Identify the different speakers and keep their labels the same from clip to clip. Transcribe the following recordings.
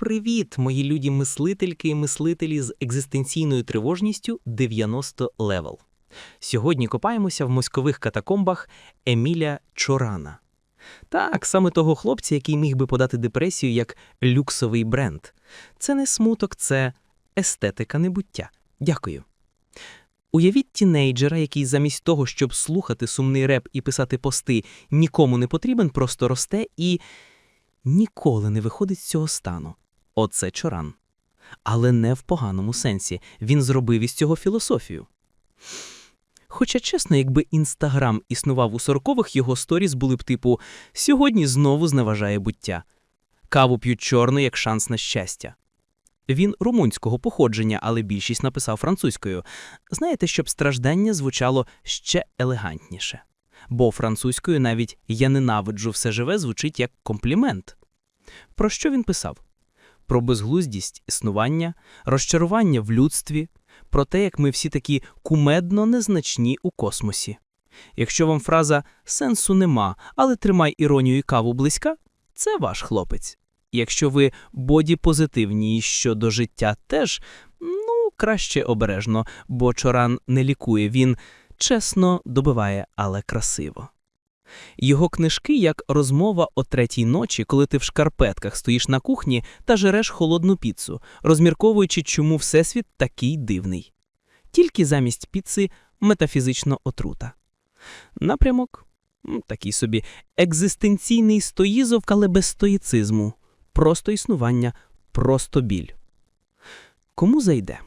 Speaker 1: Привіт, мої люді мислительки і мислителі з екзистенційною тривожністю 90 левел. Сьогодні копаємося в мозкових катакомбах Еміля Чорана. Так, саме того хлопця, який міг би подати депресію як люксовий бренд. Це не смуток, це естетика небуття. Дякую. Уявіть тінейджера, який замість того, щоб слухати сумний реп і писати пости, нікому не потрібен, просто росте і ніколи не виходить з цього стану. Оце Чоран. Але не в поганому сенсі. Він зробив із цього філософію. Хоча, чесно, якби Інстаграм існував у сорокових, його сторіс були б типу «Сьогодні знову зневажає буття». Каву п'ють чорну як шанс на щастя. Він румунського походження, але більшість написав французькою. Знаєте, щоб страждання звучало ще елегантніше. Бо французькою навіть я ненавиджу все живе звучить як комплімент. Про що він писав? Про безглуздість існування, розчарування в людстві, про те, як ми всі такі кумедно незначні у космосі. Якщо вам фраза сенсу нема, але тримай іронію і каву близька, це ваш хлопець. Якщо ви боді-позитивні і щодо життя теж, ну, краще обережно, бо Чоран не лікує, він чесно добиває, але красиво. Його книжки як розмова о третій ночі, коли ти в шкарпетках стоїш на кухні та жереш холодну піцу, розмірковуючи, чому всесвіт такий дивний. Тільки замість піци метафізично отрута. Напрямок такий собі екзистенційний стоїзов, але без стоїцизму, просто існування, просто біль. Кому зайде?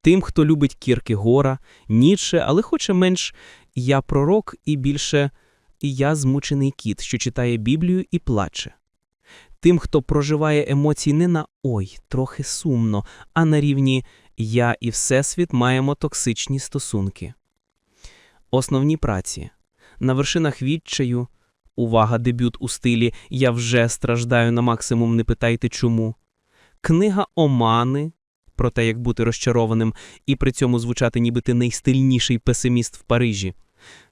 Speaker 1: Тим, хто любить Кіркегора, Ніцше, але хоче менш я пророк і більше я змучений кіт, що читає Біблію і плаче. Тим, хто проживає емоції не на ой, трохи сумно, а на рівні я і Всесвіт маємо токсичні стосунки. Основні праці на вершинах відчаю. Увага, дебют у стилі Я вже страждаю на максимум, не питайте чому. Книга Омани про те, як бути розчарованим і при цьому звучати, ніби ти найстильніший песиміст в Парижі.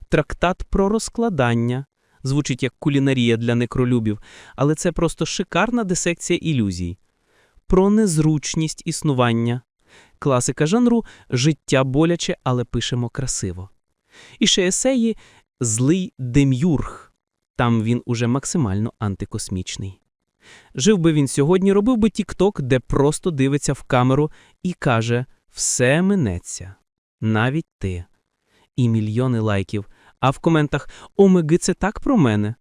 Speaker 1: Трактат про розкладання звучить як кулінарія для некролюбів, але це просто шикарна дисекція ілюзій. Про незручність існування. Класика жанру життя боляче, але пишемо красиво. І ще есеї Злий Дем'юрг. Там він уже максимально антикосмічний. Жив би він сьогодні, робив би тік-ток, де просто дивиться в камеру і каже: Все минеться, навіть ти. І мільйони лайків, а в коментах Омеги, це так про мене.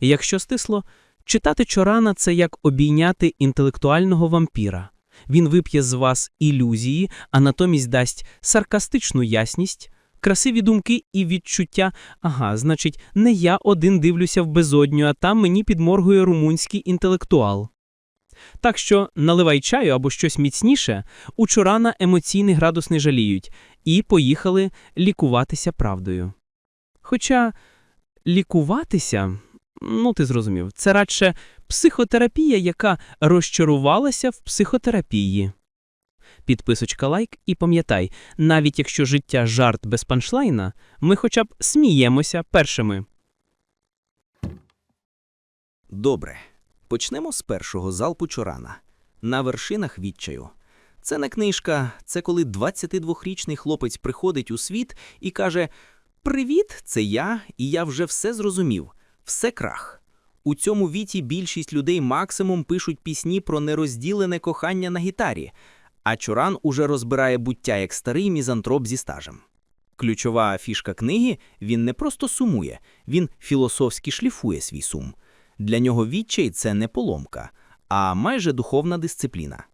Speaker 1: Якщо стисло, читати Чорана це як обійняти інтелектуального вампіра. Він вип'є з вас ілюзії, а натомість дасть саркастичну ясність, красиві думки і відчуття. Ага, значить, не я один дивлюся в безодню, а там мені підморгує румунський інтелектуал. Так що наливай чаю або щось міцніше, у Чорана емоційний градус не жаліють, і поїхали лікуватися правдою. Хоча лікуватися, ну ти зрозумів, це радше психотерапія, яка розчарувалася в психотерапії. Підписочка лайк і пам'ятай, навіть якщо життя жарт без панчлайна, ми хоча б сміємося першими.
Speaker 2: Добре. Почнемо з першого залпу Чорана. На вершинах відчаю. Це не книжка, це коли 22-річний хлопець приходить у світ і каже: Привіт, це я, і я вже все зрозумів. Все крах. У цьому віці більшість людей максимум пишуть пісні про нерозділене кохання на гітарі, а Чоран уже розбирає буття як старий мізантроп зі стажем. Ключова фішка книги він не просто сумує, він філософськи шліфує свій сум. Для нього відчай це не поломка, а майже духовна дисципліна.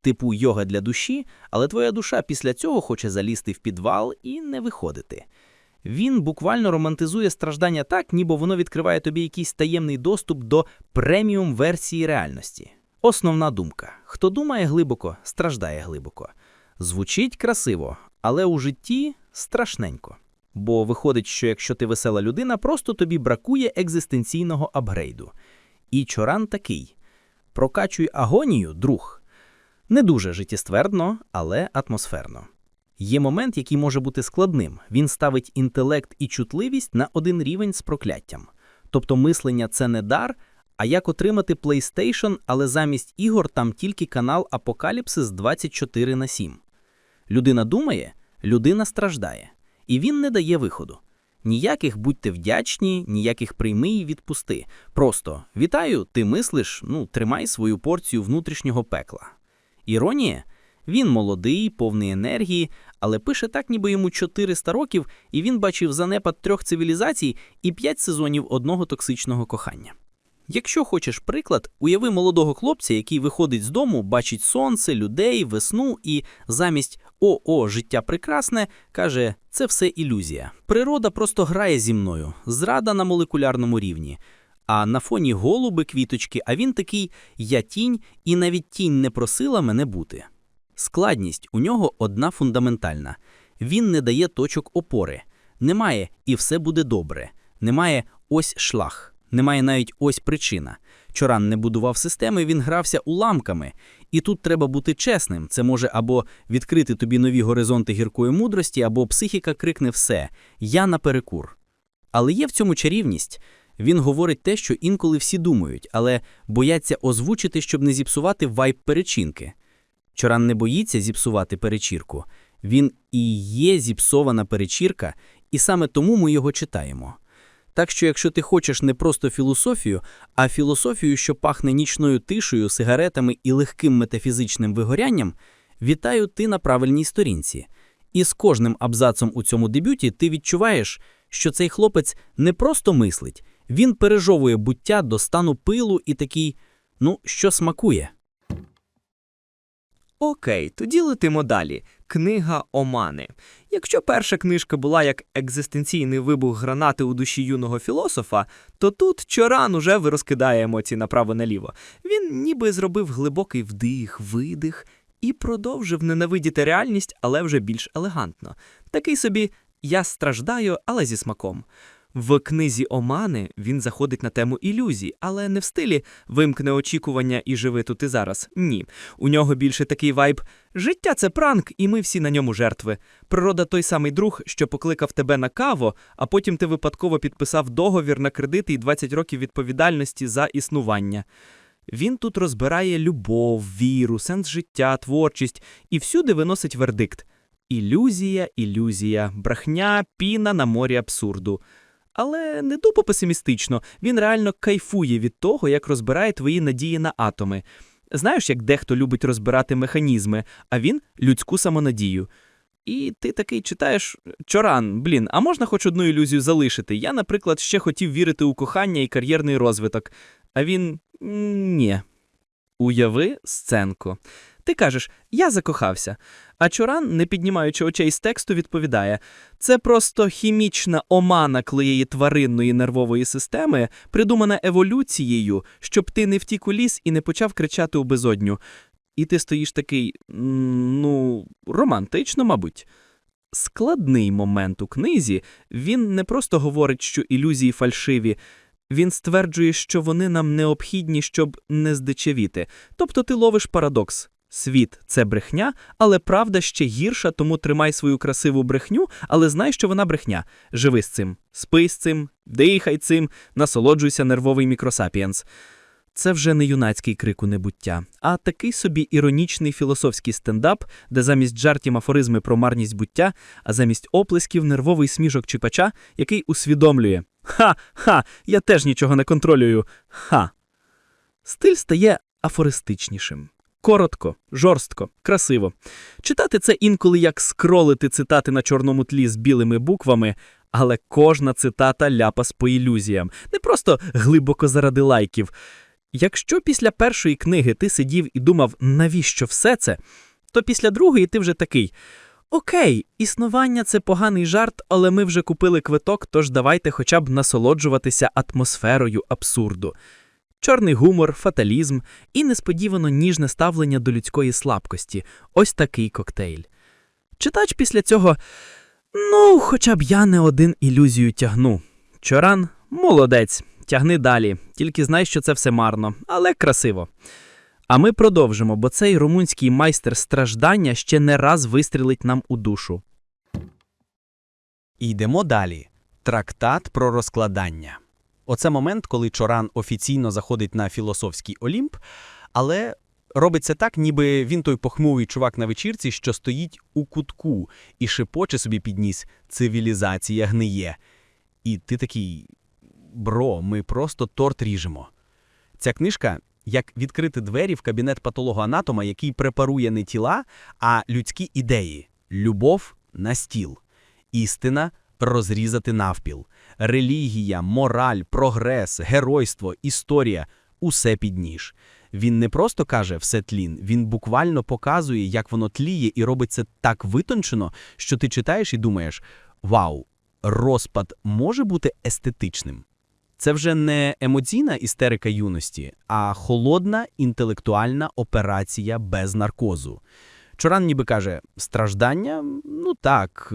Speaker 2: Типу йога для душі, але твоя душа після цього хоче залізти в підвал і не виходити. Він буквально романтизує страждання так, ніби воно відкриває тобі якийсь таємний доступ до преміум версії реальності. Основна думка: хто думає глибоко, страждає глибоко. Звучить красиво, але у житті страшненько. Бо виходить, що якщо ти весела людина, просто тобі бракує екзистенційного апгрейду. І Чоран такий: прокачуй агонію, друг. Не дуже життєствердно, але атмосферно. Є момент, який може бути складним. Він ставить інтелект і чутливість на один рівень з прокляттям. Тобто мислення це не дар, А як отримати PlayStation, але замість ігор там тільки канал Апокаліпсис 24 на 7? Людина думає, людина страждає. І він не дає виходу. Ніяких будьте вдячні, ніяких прийми і відпусти. Просто вітаю, ти мислиш, ну, тримай свою порцію внутрішнього пекла. Іронія? Він молодий, повний енергії, але пише так, ніби йому 400 років, і він бачив занепад трьох цивілізацій і п'ять сезонів одного токсичного кохання. Якщо хочеш приклад, уяви молодого хлопця, який виходить з дому, бачить сонце, людей, весну і замість «О, життя прекрасне» каже «Це все ілюзія». Природа просто грає зі мною, зрада на молекулярному рівні. А на фоні голуби, квіточки, а він такий «Я тінь, і навіть тінь не просила мене бути». Складність у нього одна фундаментальна. Він не дає точок опори. Немає «і все буде добре». Немає «ось шлях». Немає навіть ось причина. Чоран не будував системи, він грався уламками. І тут треба бути чесним. Це може або відкрити тобі нові горизонти гіркої мудрості, або психіка крикне все Я наперекур. Але є в цьому чарівність. Він говорить те, що інколи всі думають, але бояться озвучити, щоб не зіпсувати вайб перечинки. Чоран не боїться зіпсувати перечірку. Він і є зіпсована перечірка, і саме тому ми його читаємо. Так що, якщо ти хочеш не просто філософію, а філософію, що пахне нічною тишею, сигаретами і легким метафізичним вигорянням, вітаю ти на правильній сторінці. І з кожним абзацом у цьому дебюті ти відчуваєш, що цей хлопець не просто мислить, він пережовує буття до стану пилу і такий, ну, що смакує.
Speaker 3: Окей, тоді летимо далі. Книга Омани. Якщо перша книжка була як екзистенційний вибух гранати у душі юного філософа, то тут Чоран уже розкидає емоції направо-наліво. Він ніби зробив глибокий вдих, видих і продовжив ненавидіти реальність, але вже більш елегантно. Такий собі я страждаю, але зі смаком. В книзі Омани він заходить на тему ілюзій, але не в стилі вимкне очікування і живи тут і зараз. Ні. У нього більше такий вайб життя це пранк, і ми всі на ньому жертви. Природа той самий друг, що покликав тебе на каву, а потім ти випадково підписав договір на кредити і 20 років відповідальності за існування. Він тут розбирає любов, віру, сенс життя, творчість і всюди виносить вердикт: ілюзія, ілюзія, брехня, піна на морі абсурду. Але не тупо песимістично, він реально кайфує від того, як розбирає твої надії на атоми. Знаєш, як дехто любить розбирати механізми, а він людську самонадію. І ти такий читаєш Чоран, блін, а можна хоч одну ілюзію залишити? Я, наприклад, ще хотів вірити у кохання і кар'єрний розвиток. А він «М, ні. Уяви сценку. Ти кажеш, я закохався. А Чоран, не піднімаючи очей з тексту, відповідає: це просто хімічна омана клеєї тваринної нервової системи, придумана еволюцією, щоб ти не втік у ліс і не почав кричати у безодню. І ти стоїш такий, ну, романтично, мабуть. Складний момент у книзі він не просто говорить, що ілюзії фальшиві. Він стверджує, що вони нам необхідні, щоб не здичавіти. Тобто ти ловиш парадокс. Світ це брехня, але правда ще гірша, тому тримай свою красиву брехню, але знай, що вона брехня. Живи з цим, спи з цим, дихай цим, насолоджуйся нервовий мікросапіенс. Це вже не юнацький крик у небуття, а такий собі іронічний філософський стендап, де замість жартів афоризми про марність буття, а замість оплесків нервовий смішок чіпача, який усвідомлює Ха, ха, я теж нічого не контролюю. Ха. Стиль стає афористичнішим. Коротко, жорстко, красиво. Читати це інколи як скролити цитати на чорному тлі з білими буквами, але кожна цитата ляпас по ілюзіям, не просто глибоко заради лайків. Якщо після першої книги ти сидів і думав, навіщо все це, то після другої ти вже такий. Окей, існування це поганий жарт, але ми вже купили квиток, тож давайте хоча б насолоджуватися атмосферою абсурду. Чорний гумор, фаталізм і несподівано ніжне ставлення до людської слабкості ось такий коктейль. Читач після цього, ну, хоча б я не один ілюзію тягну. Чоран молодець, тягни далі, тільки знай, що це все марно, але красиво. А ми продовжимо, бо цей румунський майстер страждання ще не раз вистрілить нам у душу.
Speaker 1: Йдемо далі. Трактат про розкладання.
Speaker 4: Оце момент, коли Чоран офіційно заходить на філософський Олімп, але робиться так, ніби він той похмурий чувак на вечірці, що стоїть у кутку і шепоче собі під ніс «цивілізація гниє». І ти такий, бро, ми просто торт ріжемо. Ця книжка як відкрити двері в кабінет патолога-анатома, який препарує не тіла, а людські ідеї. Любов на стіл. Істина розрізати навпіл. Релігія, мораль, прогрес, геройство, історія усе під ніж. Він не просто каже все тлін, він буквально показує, як воно тліє, і робить це так витончено, що ти читаєш і думаєш: вау, розпад може бути естетичним. Це вже не емоційна істерика юності, а холодна інтелектуальна операція без наркозу. Чоран ніби каже: страждання? Ну так,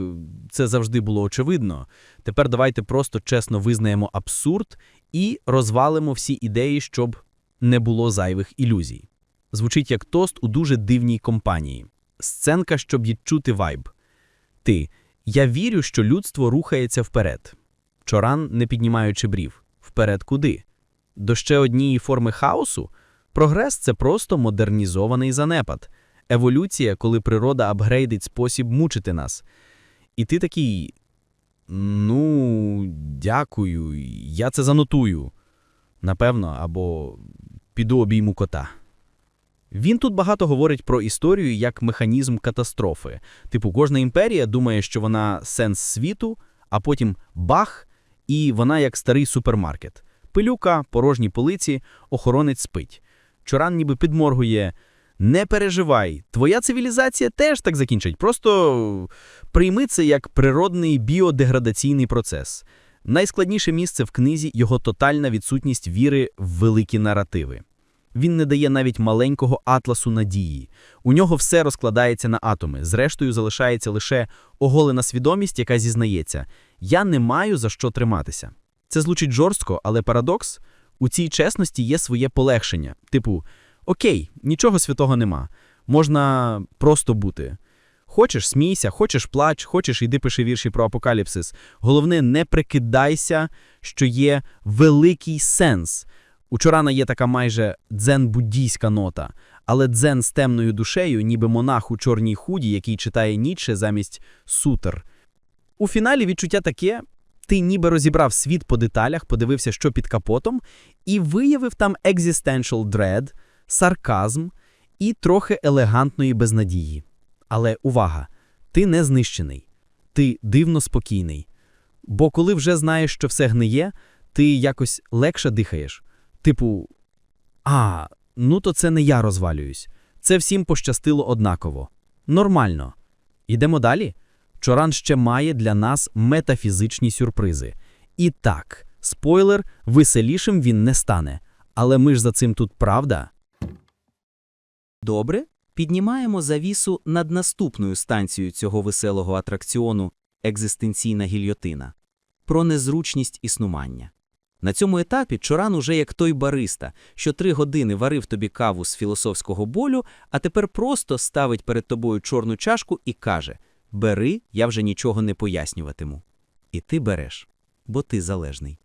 Speaker 4: це завжди було очевидно. Тепер давайте просто чесно визнаємо абсурд і розвалимо всі ідеї, щоб не було зайвих ілюзій. Звучить як тост у дуже дивній компанії. Сценка, щоб відчути вайб. Ти. Я вірю, що людство рухається вперед. Чоран, не піднімаючи брів. Вперед куди? До ще однієї форми хаосу? Прогрес це просто модернізований занепад. Еволюція, коли природа апгрейдить спосіб мучити нас. І ти такий. Ну, дякую, я це занотую. Напевно, або піду обійму кота. Він тут багато говорить про історію як механізм катастрофи. Типу, кожна імперія думає, що вона сенс світу, а потім бах, і вона як старий супермаркет. Пилюка, порожні полиці, охоронець спить. Чоран ніби підморгує. Не переживай, твоя цивілізація теж так закінчить. Просто прийми це як природний біодеградаційний процес. Найскладніше місце в книзі його тотальна відсутність віри в великі наративи. Він не дає навіть маленького атласу надії. У нього все розкладається на атоми. Зрештою, залишається лише оголена свідомість, яка зізнається: я не маю за що триматися. Це звучить жорстко, але парадокс у цій чесності є своє полегшення. Типу, окей, нічого святого нема. Можна просто бути. Хочеш смійся, хочеш плач, хочеш йди пиши вірші про апокаліпсис. Головне, не прикидайся, що є великий сенс. У Чорана є така майже дзен-буддійська нота, але дзен з темною душею, ніби монах у чорній худі, який читає Ніцше замість сутер. У фіналі відчуття таке: ти ніби розібрав світ по деталях, подивився, що під капотом, і виявив там existential dread, сарказм і трохи елегантної безнадії. Але увага, ти не знищений, ти дивно спокійний. Бо коли вже знаєш, що все гниє, ти якось легше дихаєш. Типу, а, ну то це не я розвалююсь. Це всім пощастило однаково. Нормально. Ідемо далі. Чоран ще має для нас метафізичні сюрпризи. І так, спойлер, веселішим він не стане. Але ми ж за цим тут правда.
Speaker 2: Добре, піднімаємо завісу над наступною станцією цього веселого атракціону екзистенційна гільйотина про незручність існування. На цьому етапі Чоран уже як той бариста, що три години варив тобі каву з філософського болю, а тепер просто ставить перед тобою чорну чашку і каже: Бери, я вже нічого не пояснюватиму. І ти береш, бо ти залежний.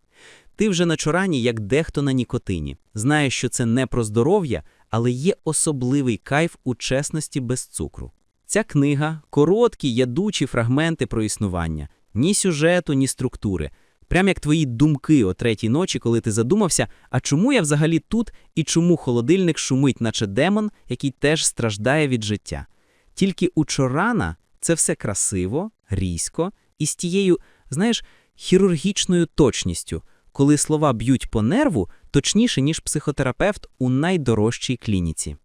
Speaker 2: Ти вже на чорані, як дехто на нікотині. Знаєш, що це не про здоров'я, але є особливий кайф у чесності без цукру. Ця книга короткі, ядучі фрагменти про існування, ні сюжету, ні структури. Прям як твої думки о третій ночі, коли ти задумався, а чому я взагалі тут і чому холодильник шумить, наче демон, який теж страждає від життя. Тільки у Чорана це все красиво, різко і з тією, знаєш, хірургічною точністю, коли слова б'ють по нерву точніше, ніж психотерапевт у найдорожчій клініці.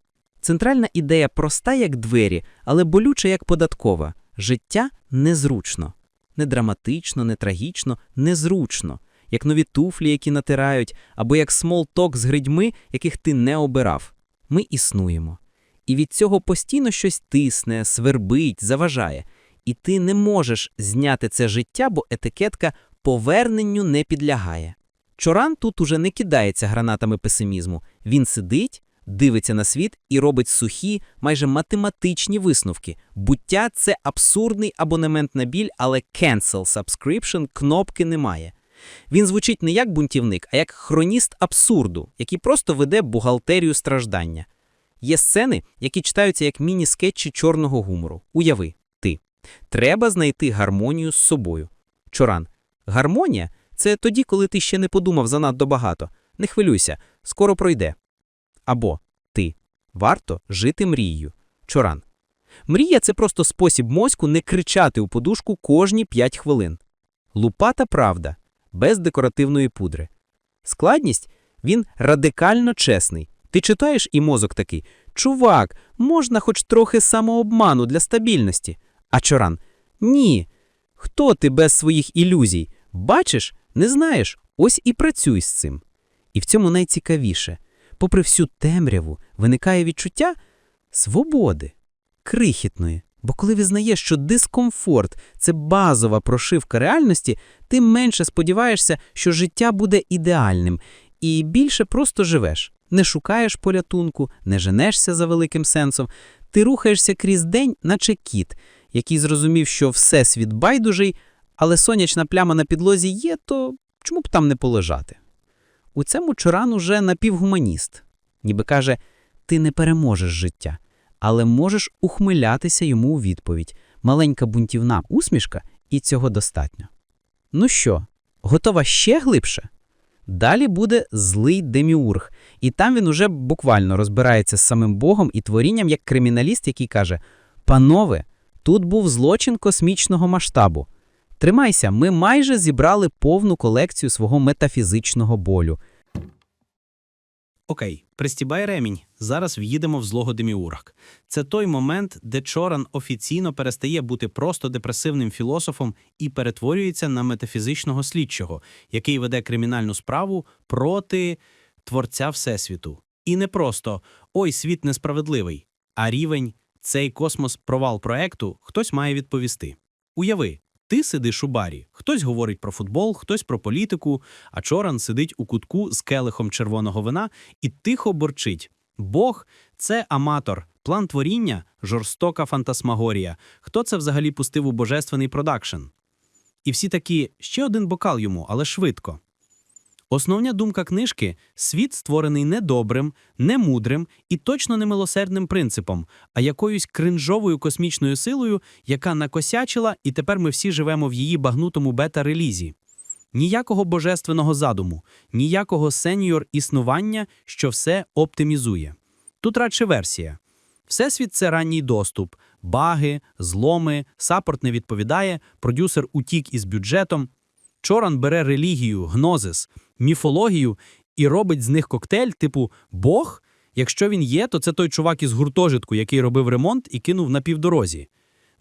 Speaker 2: Центральна ідея проста, як двері, але болюча, як податкова. Життя незручно. Не драматично, не трагічно, незручно, як нові туфлі, які натирають, або як смолток з гридьми, яких ти не обирав. Ми існуємо. І від цього постійно щось тисне, свербить, заважає. І ти не можеш зняти це життя, бо етикетка поверненню не підлягає. Чоран тут уже не кидається гранатами песимізму. Він сидить, дивиться на світ і робить сухі, майже математичні висновки. Буття це абсурдний абонемент на біль, але cancel subscription кнопки немає.
Speaker 1: Він звучить не як бунтівник, а як хроніст абсурду, який просто веде бухгалтерію страждання. Є сцени, які читаються як міні-скетчі чорного гумору. Уяви, ти. Треба знайти гармонію з собою. Чоран. Гармонія це тоді, коли ти ще не подумав занадто багато. Не хвилюйся, скоро пройде. Або ти. Варто жити мрією. Чоран. Мрія це просто спосіб мозку не кричати у подушку кожні 5 хвилин. Лупата правда, без декоративної пудри. Складність він радикально чесний. Ти читаєш і мозок такий: Чувак, можна хоч трохи самообману для стабільності. А Чоран ні. Хто ти без своїх ілюзій? Бачиш, не знаєш, ось і працюй з цим. І в цьому найцікавіше. Попри всю темряву, виникає відчуття свободи, крихітної. Бо коли визнаєш, що дискомфорт це базова прошивка реальності, ти менше сподіваєшся, що життя буде ідеальним, і більше просто живеш. Не шукаєш порятунку, не женешся за великим сенсом. Ти рухаєшся крізь день, наче кіт, який зрозумів, що всесвіт байдужий, але сонячна пляма на підлозі є, то чому б там не полежати? У цьому Чоран уже напівгуманіст. Ніби каже, ти не переможеш життя, але можеш ухмилятися йому у відповідь. Маленька бунтівна усмішка, і цього достатньо. Ну що, готова ще глибше? Далі буде злий деміург, і там він уже буквально розбирається з самим Богом і творінням як криміналіст, який каже: Панове, тут був злочин космічного масштабу. Тримайся, ми майже зібрали повну колекцію свого метафізичного болю.
Speaker 5: Окей, пристібай ремінь. Зараз в'їдемо в злого деміург. Це той момент, де Чоран офіційно перестає бути просто депресивним філософом і перетворюється на метафізичного слідчого, який веде кримінальну справу проти творця Всесвіту. І не просто ой, світ несправедливий, а рівень цей космос провал проекту хтось має відповісти. Уяви, ти сидиш у барі, хтось говорить про футбол, хтось про політику, а Чоран сидить у кутку з келихом червоного вина і тихо борчить. Бог це аматор, план творіння жорстока фантасмагорія. Хто це взагалі пустив у божественний продакшн? І всі такі ще один бокал йому, але швидко. Основна думка книжки світ створений не добрим, не мудрим і точно не милосердним принципом, а якоюсь кринжовою космічною силою, яка накосячила, і тепер ми всі живемо в її багнутому бета-релізі. Ніякого божественного задуму, ніякого сеньор існування, що все оптимізує. Тут радше версія. Всесвіт це ранній доступ, баги, зломи, саппорт не відповідає, продюсер утік із бюджетом. Чоран бере релігію, гнозис, міфологію і робить з них коктейль, типу Бог. Якщо він є, то це той чувак із гуртожитку, який робив ремонт і кинув на півдорозі.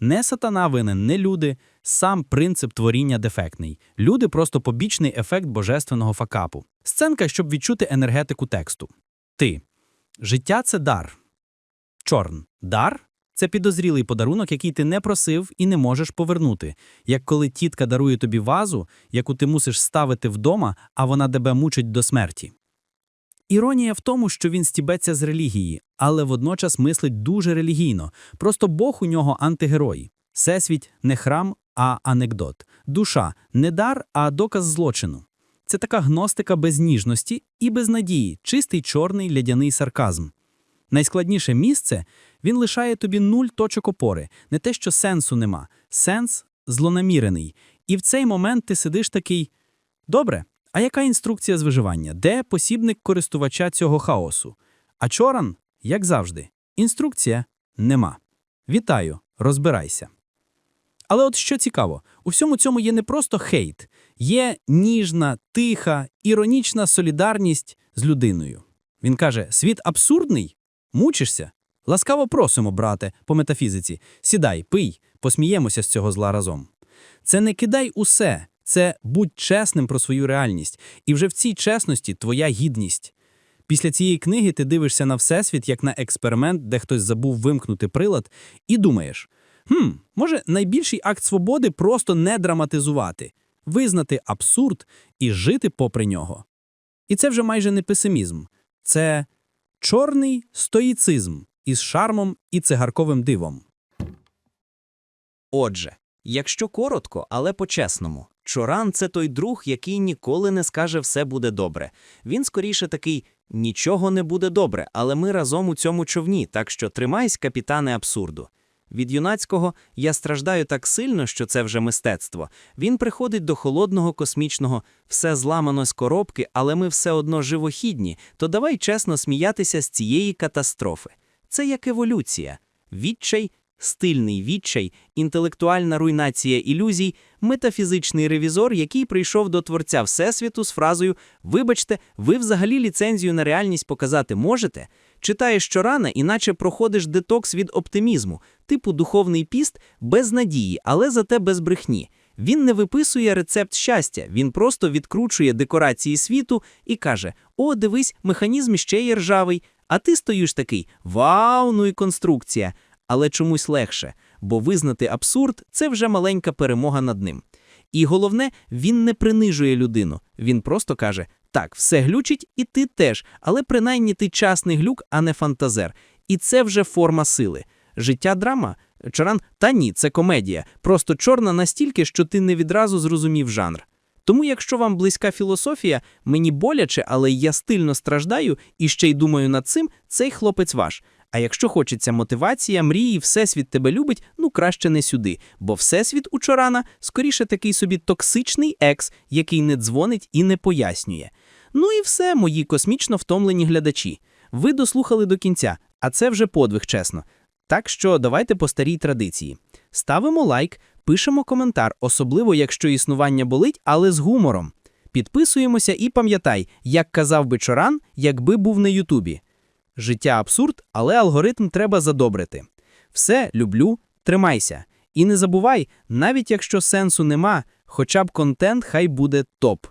Speaker 5: Не сатана винен, не люди, сам принцип творіння дефектний. Люди просто побічний ефект божественного факапу. Сценка, щоб відчути енергетику тексту. Ти. Життя це дар. Чорн. Дар це підозрілий подарунок, який ти не просив і не можеш повернути. Як коли тітка дарує тобі вазу, яку ти мусиш ставити вдома, а вона тебе мучить до смерті. Іронія в тому, що він стібеться з релігії, але водночас мислить дуже релігійно. Просто Бог у нього антигерой. Всесвіт не храм, а анекдот. Душа не дар, а доказ злочину. Це така гностика без ніжності і без надії, чистий чорний лядяний сарказм. Найскладніше місце він лишає тобі нуль точок опори, не те, що сенсу нема. Сенс злонамірений. І в цей момент ти сидиш такий: добре, а яка інструкція з виживання? Де посібник користувача цього хаосу? А Чоран, як завжди, інструкція нема. Вітаю, розбирайся. Але от що цікаво, у всьому цьому є не просто хейт, є ніжна, тиха, іронічна солідарність з людиною. Він каже: світ абсурдний? Мучишся? Ласкаво просимо, брате, по метафізиці. Сідай, пий, посміємося з цього зла разом. Це не кидай усе, це будь чесним про свою реальність, і вже в цій чесності твоя гідність. Після цієї книги ти дивишся на всесвіт як на експеримент, де хтось забув вимкнути прилад, і думаєш: хм, може, найбільший акт свободи просто не драматизувати, визнати абсурд і жити попри нього. І це вже майже не песимізм, це чорний стоїцизм із шармом і цигарковим дивом.
Speaker 2: Отже, Якщо коротко, але по-чесному, Чоран це той друг, який ніколи не скаже все буде добре. Він скоріше такий нічого не буде добре, але ми разом у цьому човні, так що тримайсь, капітане абсурду. Від юнацького я страждаю так сильно, що це вже мистецтво. Він приходить до холодного космічного, все зламано з коробки, але ми все одно живохідні, то давай чесно сміятися з цієї катастрофи. Це як еволюція. Відчай, стильний відчай, інтелектуальна руйнація ілюзій, метафізичний ревізор, який прийшов до творця Всесвіту з фразою Вибачте, ви взагалі ліцензію на реальність показати можете? Читаєш щорана, іначе проходиш детокс від оптимізму, типу духовний піст без надії, але зате без брехні. Він не виписує рецепт щастя, він просто відкручує декорації світу і каже: О, дивись, механізм ще є ржавий. А ти стоїш такий: Вау, ну і конструкція! Але чомусь легше, бо визнати абсурд це вже маленька перемога над ним. І головне, він не принижує людину. Він просто каже: так, все глючить, і ти теж, але принаймні ти часний глюк, а не фантазер. І це вже форма сили. Життя драма? Чоран, та ні, це комедія. Просто чорна настільки, що ти не відразу зрозумів жанр. Тому, якщо вам близька філософія, мені боляче, але я стильно страждаю і ще й думаю над цим, цей хлопець ваш. А якщо хочеться мотивація, мрії, всесвіт тебе любить, ну краще не сюди, бо всесвіт у Чорана скоріше такий собі токсичний екс, який не дзвонить і не пояснює. Ну і все, мої космічно втомлені глядачі. Ви дослухали до кінця, а це вже подвиг, чесно. Так що давайте по старій традиції. Ставимо лайк, пишемо коментар, особливо якщо існування болить, але з гумором. Підписуємося і пам'ятай, як казав би Чоран, якби був на Ютубі. Життя абсурд, але алгоритм треба задобрити. Все, люблю, тримайся. І не забувай, навіть якщо сенсу нема, хоча б контент хай буде топ.